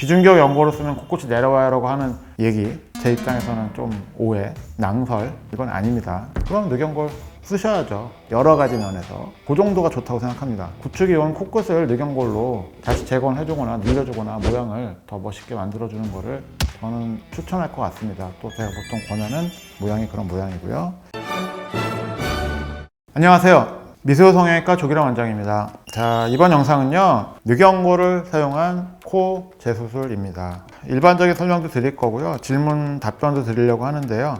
비중격 연고로 쓰면 코끝이 내려와요라고 하는 얘기 제 입장에서는 좀 오해, 낭설 이건 아닙니다. 그럼 늑연골 쓰셔야죠. 여러 가지 면에서 그 정도가 좋다고 생각합니다. 구축이 온 코끝을 늑연골로 다시 재건해주거나 늘려주거나 모양을 더 멋있게 만들어주는 거를 저는 추천할 것 같습니다. 또 제가 보통 권하는 모양이 그런 모양이고요. 안녕하세요. 미세호 성형외과 조기랑 원장입니다. 자, 이번 영상은요, 늑연고를 사용한 코 재수술입니다. 일반적인 설명도 드릴 거고요. 질문, 답변도 드리려고 하는데요.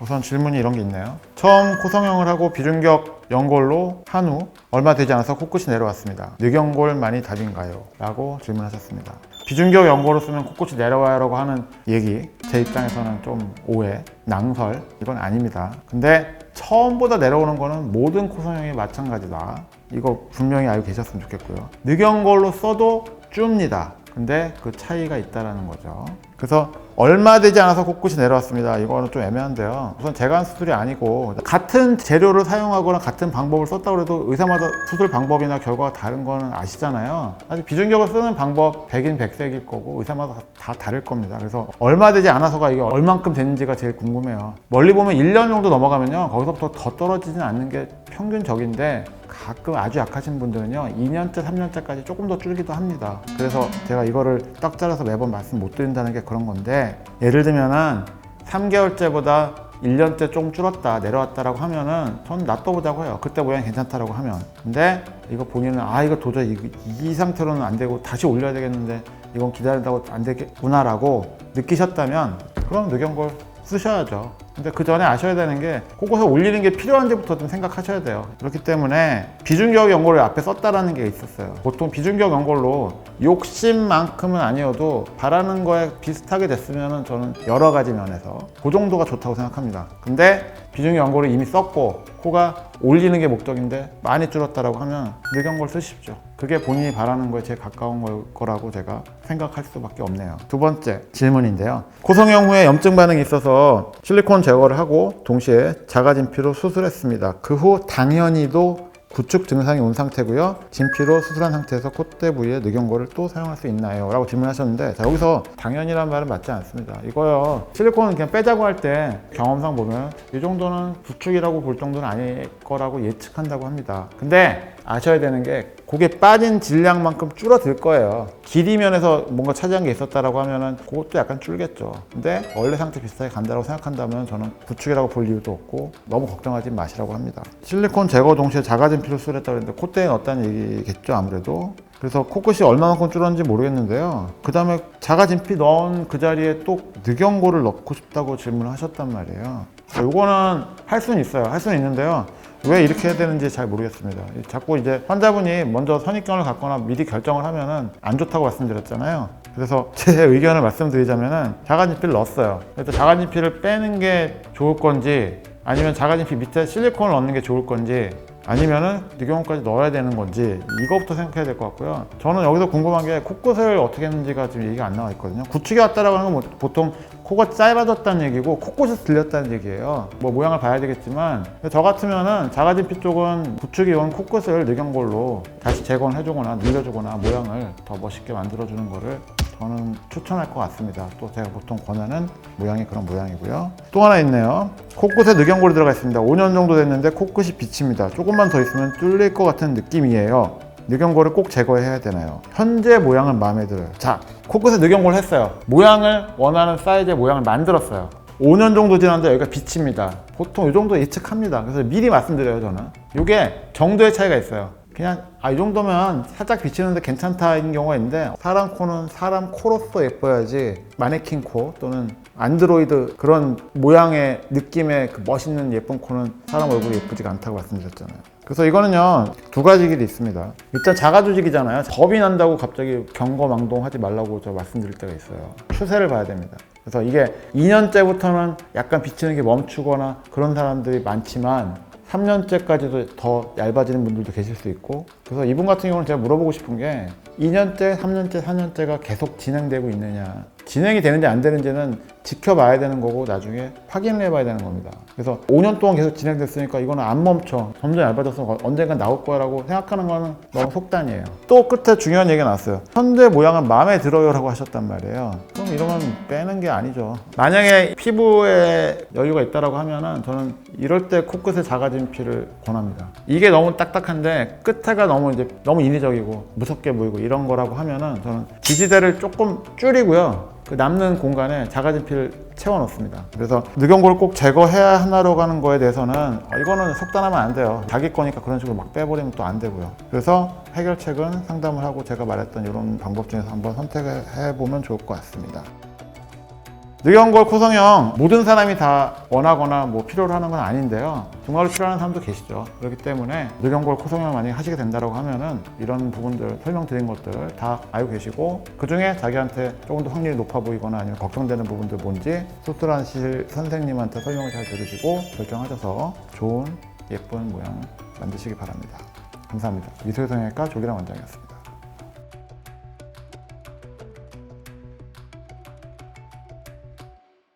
우선 질문이 이런 게 있네요. 처음 코 성형을 하고 비중격 연골로 한 후 얼마 되지 않아서 코끝이 내려왔습니다. 늑연골만이 답인가요? 라고 질문하셨습니다. 비중격 연골로 쓰면 코끝이 내려와요라고 하는 얘기 제 입장에서는 좀 오해, 낭설 이건 아닙니다. 근데 처음보다 내려오는 거는 모든 코 성형이 마찬가지다. 이거 분명히 알고 계셨으면 좋겠고요. 늑연골로 써도 줍니다. 근데 그 차이가 있다라는 거죠. 그래서 얼마 되지 않아서 코끝이 내려왔습니다. 이거는 좀 애매한데요. 우선 한 수술이 아니고 같은 재료를 사용하거나 같은 방법을 썼다고 해도 의사마다 수술 방법이나 결과가 다른 거는 아시잖아요. 사실 비중격을 쓰는 방법 100인 100색일 거고 의사마다 다 다를 겁니다. 그래서 얼마 되지 않아서가 이게 얼만큼 됐는지가 제일 궁금해요. 멀리 보면 1년 정도 넘어가면요. 거기서부터 더 떨어지진 않는 게 평균적인데 가끔 아주 약하신 분들은요 2년째 3년째까지 조금 더 줄기도 합니다. 그래서 제가 이거를 딱 잘라서 매번 말씀 못 드린다는 게 그런 건데 예를 들면은 3개월째보다 1년째 조금 줄었다 내려왔다라고 하면은 전 놔둬보자고 해요. 그때 모양이 괜찮다라고 하면. 근데 이거 본인은 아 이거 도저히 이, 이 상태로는 안 되고 다시 올려야 되겠는데 이건 기다린다고 안 되겠구나라고 느끼셨다면 그럼 늑연골 쓰셔야죠. 근데 그 전에 아셔야 되는 게 그곳에 올리는 게 필요한지부터 좀 생각하셔야 돼요. 그렇기 때문에 비중격 연골을 앞에 썼다라는 게 있었어요. 보통 비중격 연골로 욕심만큼은 아니어도 바라는 거에 비슷하게 됐으면 저는 여러 가지 면에서 그 정도가 좋다고 생각합니다. 근데 비중격 연골을 이미 썼고 코가 올리는 게 목적인데 많이 줄었다라고 하면 늑연골 쓰십시오. 그게 본인이 바라는 거에 제일 가까운 걸- 거라고 제가 생각할 수밖에 없네요. 두 번째 질문인데요. 코성형 후에 염증 반응이 있어서 실리콘 제거를 하고 동시에 자가진피로 수술했습니다. 그 후 당연히도 구축 증상이 온 상태고요. 진피로 수술한 상태에서 콧대 부위에 늑연골을 또 사용할 수 있나요? 라고 질문하셨는데 자 여기서 당연이란 말은 맞지 않습니다. 이거요. 실리콘은 그냥 빼자고 할 때 경험상 보면 이 정도는 구축이라고 볼 정도는 아닐 거라고 예측한다고 합니다. 근데 아셔야 되는 게 그게 빠진 질량만큼 줄어들 거예요. 길이 면에서 뭔가 차지한 게 있었다라고 하면은 그것도 약간 줄겠죠. 근데 원래 상태 비슷하게 간다고 생각한다면 저는 구축이라고 볼 이유도 없고 너무 걱정하지 마시라고 합니다. 실리콘 제거 동시에 자가진피를 수술했다고 했는데 콧대에 넣었다는 얘기겠죠 아무래도. 그래서 코끝이 얼마만큼 줄었는지 모르겠는데요. 그 다음에 자가진피 넣은 그 자리에 또 늑연고를 넣고 싶다고 질문을 하셨단 말이에요. 이거는 할 수는 있어요. 할 수는 있는데요. 왜 이렇게 해야 되는지 잘 모르겠습니다. 자꾸 이제 환자분이 먼저 선입견을 갖거나 미리 결정을 하면은 안 좋다고 말씀드렸잖아요. 그래서 제 의견을 말씀드리자면은 자가진피를 넣었어요. 그래서 자가진피를 빼는 게 좋을 건지 아니면 자가진피 밑에 실리콘을 넣는 게 좋을 건지 아니면은 늑연까지 넣어야 되는 건지 이거부터 생각해야 될 것 같고요. 저는 여기서 궁금한 게 코끝을 어떻게 했는지가 지금 얘기가 안 나와 있거든요. 구축이 왔다라고 하는 건 뭐- 보통 코가 짧아졌다는 얘기고 코끝이 들렸다는 얘기예요. 뭐 모양을 봐야 되겠지만 저 같으면은 자가진피 쪽은 구축이 온 코끝을 늑연골로 다시 재건해 주거나 늘려주거나 모양을 더 멋있게 만들어 주는 거를 저는 추천할 것 같습니다. 또 제가 보통 권하는 모양이 그런 모양이고요. 또 하나 있네요. 코끝에 늑연골이 들어가 있습니다. 5년 정도 됐는데 코끝이 비칩니다. 조금만 더 있으면 뚫릴 것 같은 느낌이에요. 늑연골을 꼭 제거해야 되나요? 현재 모양은 마음에 들어요. 자, 코끝에 늑연골 했어요. 모양을 원하는 사이즈의 모양을 만들었어요. 5년 정도 지났는데 여기가 비칩니다. 보통 이 정도 예측합니다. 그래서 미리 말씀드려요, 저는. 이게 정도의 차이가 있어요. 그냥 아 이 정도면 살짝 비치는데 괜찮다인 경우가 있는데 사람 코는 사람 코로서 예뻐야지 마네킹 코 또는 안드로이드 그런 모양의 느낌의 그 멋있는 예쁜 코는 사람 얼굴이 예쁘지가 않다고 말씀드렸잖아요. 그래서 이거는요 두 가지 길이 있습니다. 일단 자가 조직이잖아요. 겁이 난다고 갑자기 경거망동하지 말라고 저 말씀드릴 때가 있어요. 추세를 봐야 됩니다. 그래서 이게 2년째부터는 약간 비치는 게 멈추거나 그런 사람들이 많지만 3년째까지도 더 얇아지는 분들도 계실 수 있고 그래서 이분 같은 경우는 제가 물어보고 싶은 게 2년째, 3년째, 4년째가 계속 진행되고 있느냐. 진행이 되는지 안 되는지는 지켜봐야 되는 거고 나중에 확인을 해봐야 되는 겁니다. 그래서 5년 동안 계속 진행됐으니까 이거는 안 멈춰. 점점 얇아져서 언젠간 나올 거라고 생각하는 거는 너무 속단이에요. 또 끝에 중요한 얘기가 나왔어요. 현재 모양은 마음에 들어요라고 하셨단 말이에요. 그럼 이러면 빼는 게 아니죠. 만약에 피부에 여유가 있다라고 하면은 저는 이럴 때 코끝에 작아진 피를 권합니다. 이게 너무 딱딱한데 끝에가 너무 이제 너무 인위적이고 무섭게 보이고 이런 거라고 하면은 저는 지지대를 조금 줄이고요. 그 남는 공간에 피를 채워 넣습니다. 그래서 늑연골을 꼭 제거해야 하나로 가는 거에 대해서는 어, 이거는 속단하면 안 돼요. 자기 거니까 그런 식으로 막 빼버리면 또 안 되고요. 그래서 해결책은 상담을 하고 제가 말했던 이런 방법 중에서 한번 선택해 보면 좋을 것 같습니다. 늑연골 코성형 모든 사람이 다 원하거나 뭐 필요로 하는 건 아닌데요. 정말로 필요하는 사람도 계시죠. 그렇기 때문에 늑연골 코성형 만약에 하시게 된다고 하면은 이런 부분들 설명드린 것들 다 알고 계시고 그 중에 자기한테 조금 더 확률이 높아 보이거나 아니면 걱정되는 부분들 뭔지 수술하실 선생님한테 설명을 잘 들으시고 결정하셔서 좋은 예쁜 모양 만드시기 바랍니다. 감사합니다. 미술성형외과 조기랑 원장이었습니다.